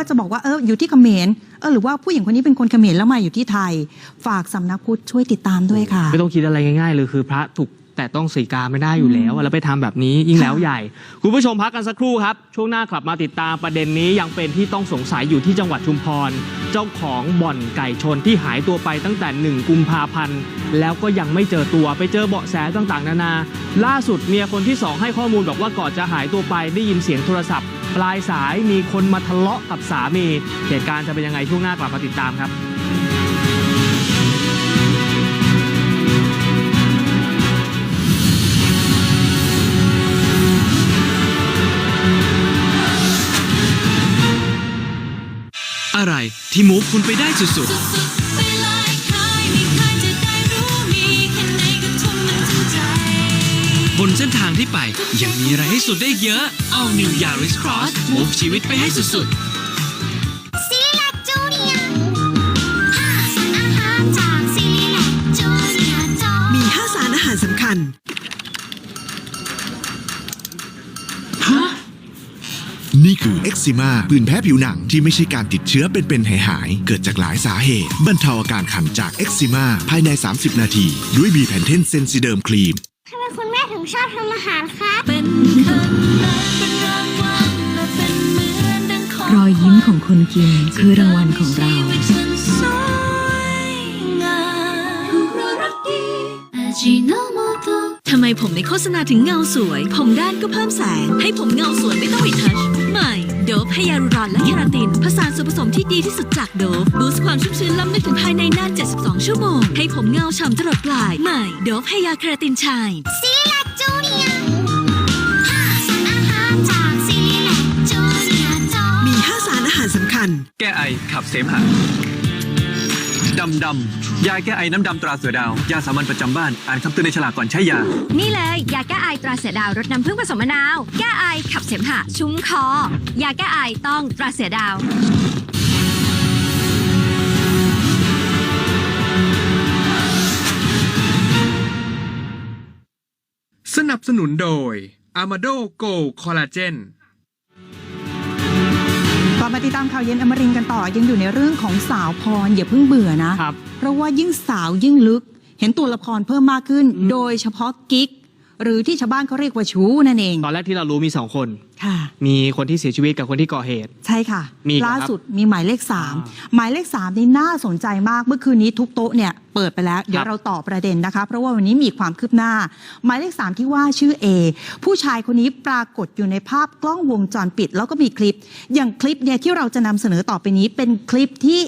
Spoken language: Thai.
ว่าจะบอกว่าเอออยู่ที่เขมรเออหรือว่าผู้หญิงคนนี้เป็นคนเขมรแล้วมาอยู่ที่ไทย ฝากสำนักพุทธช่วยติดตามด้วยค่ะ ไม่ต้องคิดอะไรง่ายๆเลยคือพระถูก แต่ต้องสีกาไม่ได้อยู่แล้วแล้วไปทำแบบนี้ยิ่งแล้วใหญ่ คุณผู้ชมพักกันสักครู่ครับ ช่วงหน้ากลับมาติดตามประเด็นนี้ยังเป็นที่ต้องสงสัยอยู่ที่จังหวัดชุมพร เจ้าของบ่อนไก่ชนที่หายตัวไปตั้งแต่ 1 กุมภาพันธ์แล้วก็ยังไม่เจอตัวไปเจอเบาะแสต่างๆ นานา ล่าสุดเมียคนที่สองให้ข้อมูลบอกว่าก่อนจะหายตัวไปได้ยินเสียงโทรศัพท์ ปลายสายมีคนมาทะเลาะกับสามีเหตุการณ์จะเป็นยังไงช่วงหน้ากลับมาติดตามครับ อะไรที่มูฟคุณไปได้สุดสุดๆ บนเส้นทางที่ไปยังมีอะไรให้สุดได้เยอะ All New Yaris Cross มูฟชีวิตไปให้สุด นี่คือเอ็กซิมาผื่นแพ้ผิวหนังที่ไม่ใช่การติดเชื้อเป็นๆหายๆ เกิดจากหลายสาเหตุ บรรเทาอาการคันจากเอ็กซิมาภายใน 30 นาที ด้วยบีแพนเทนเซนซิเดิมครีมทำไมคุณแม่ถึงชอบทำอาหารคะเป็นคำนับเป็นรางวัลและเป็นเหมือนดังของรอยยิ้มของคนกินคือรางวัลของเราชีวิตฉันสวยงามเรารักดีอาจิโนโมโตะทำไมผมในโฆษณาถึงเงาสวย ผมด้านก็เพิ่มแสง ให้ผมเงาสวยไม่ต้องรีทัชให ม่ โดฟไฮยาลูรอนและเคราติน ผสานส่วนผสมที่ดีที่สุดจากโดฟบูสต์ความชุ่มชื้นล้ำลึกถึงภายในนาน 72 ชั่วโมง ให้ผมเงาฉ่ำตลอดปลาย ใหม่ โดฟไฮยาเคราตินชายซีแลกจูเนียห้าสารอาหารจากซีแลกจูเนียจอมี 5 สารอาหารสำคัญ แก้ไอขับเสมหะ ดำดำยาแก้ไอน้ำดำตราเสือดาว ยาสามัญประจำบ้าน อ่านคำเตือนในฉลากก่อนใช้ยา นี่เลยยาแก้ไอตราเสือดาวรสน้ำผึ้งผสมมะนาว แก้ไอขับเสมหะชุ่มคอ ยาแก้ไอต้องตราเสือดาวสนับสนุนโดย Amado Go Collagen กลับ มาติดตามข่าวเย็นอมรินทร์กันต่อ ยังอยู่ในเรื่องของสาวพรอย่าเพิ่งเบื่อนะ ครับ เพราะว่ายิ่งสาวยิ่งลึก เห็นตัวละครเพิ่มมากขึ้น โดยเฉพาะกิ๊ก หรือที่ชาวบ้านเขาเรียกว่าชู้นั่นเองตอนแรกที่เรารู้มีสองคน ค่ะ มีคนที่เสียชีวิตกับคนที่ก่อเหตุ ใช่ค่ะ มีอีกเหรอล่าครับสุดมีหมายเลขอ่า3หมายเลข3นี่น่าสนใจมากเมื่อคืนนี้ทุกโต๊ะเนี่ยเปิดไปแล้วเดี๋ยวเราต่อประเด็นนะคะ เพราะว่าวันนี้มีความคืบหน้า หมายเลข3ที่ว่าชื่อ A ผู้ชายคนนี้ปรากฏอยู่ในภาพกล้องวงจรปิด แล้วก็มีคลิป อย่างคลิปเนี่ยที่เราจะนำเสนอต่อไปนี้เป็นคลิปที่